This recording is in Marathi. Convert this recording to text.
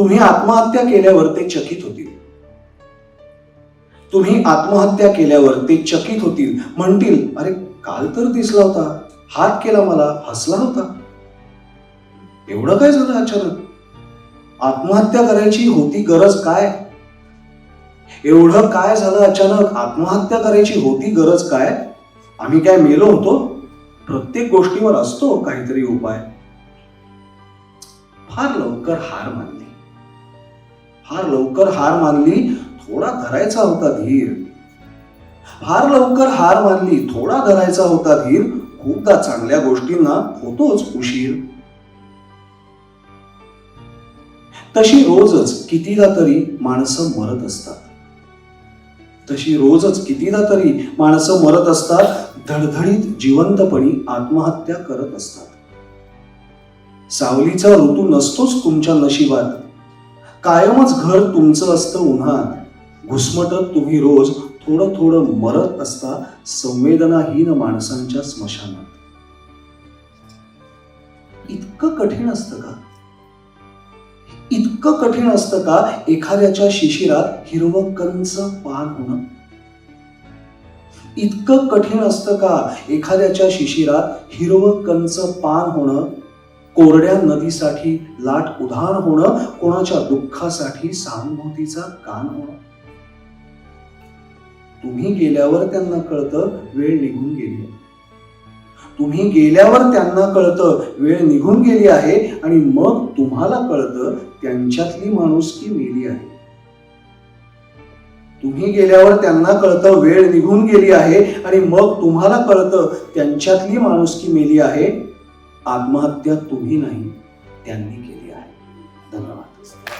तुम्ही आत्महत्या केल्यावर ते चकित होतील. तुम्ही आत्महत्या केल्यावर ते चकित होतील. म्हणतील अरे काल तर दिसला होता. हात केला मला हसला होता. एवढं काय झालं अचानक? आत्महत्या करायची होती गरज काय? एवढं काय झालं अचानक? आत्महत्या करायची होती गरज काय? आम्ही काय मेलो होतो? प्रत्येक गोष्टीवर असतो काहीतरी उपाय. फार लवकर हार मानली. फार लवकर हार मानली थोडा धरायचा होता धीर. फार लवकर हार मानली थोडा धरायचा होता धीर. खूपदा चांगल्या गोष्टींना होतोच उशीर. तशी रोजच कितीदा तरी माणसं मरत असतात. तशी रोजच कितीदा तरी माणसं मरत असतात धडधडीत जिवंतपणी आत्महत्या करत असतात. सावलीचा ऋतू नसतोच तुमच्या नशिबात. कायमच घर तुमचं असतं उन्हात. घुसमटत तुम्ही रोज थोडं थोडं मरत असता संवेदनाहीन माणसांच्या स्मशानात. इतकं कठीण असतं का? इतकं कठीण असतं का एखाद्याच्या शिशिरात हिरवं कंच पान होणं? इतकं कठीण असतं का एखाद्याच्या शिशिरात हिरवं कंच पान होणं? कोरड्या नदीसाठी लाट उधार होणं कोणाच्या दुःखासाठी सहानुभूतीचा कान होणं. तुम्ही गेल्यावर त्यांना कळतं वेळ निघून गेली तुम्ही गेल्यावर त्यांना कळतं वेळ निघून गेली आहे आणि मग तुम्हाला कळतं त्यांच्यातली माणुसकी मेली आहे. तुम्ही गेल्यावर त्यांना कळतं वेळ निघून गेली आहे आणि मग तुम्हाला कळतं त्यांच्यातली माणुसकी मेली आहे. आत्महत्या तुम्ही नाही त्यांनी केली आहे. धन्यवाद.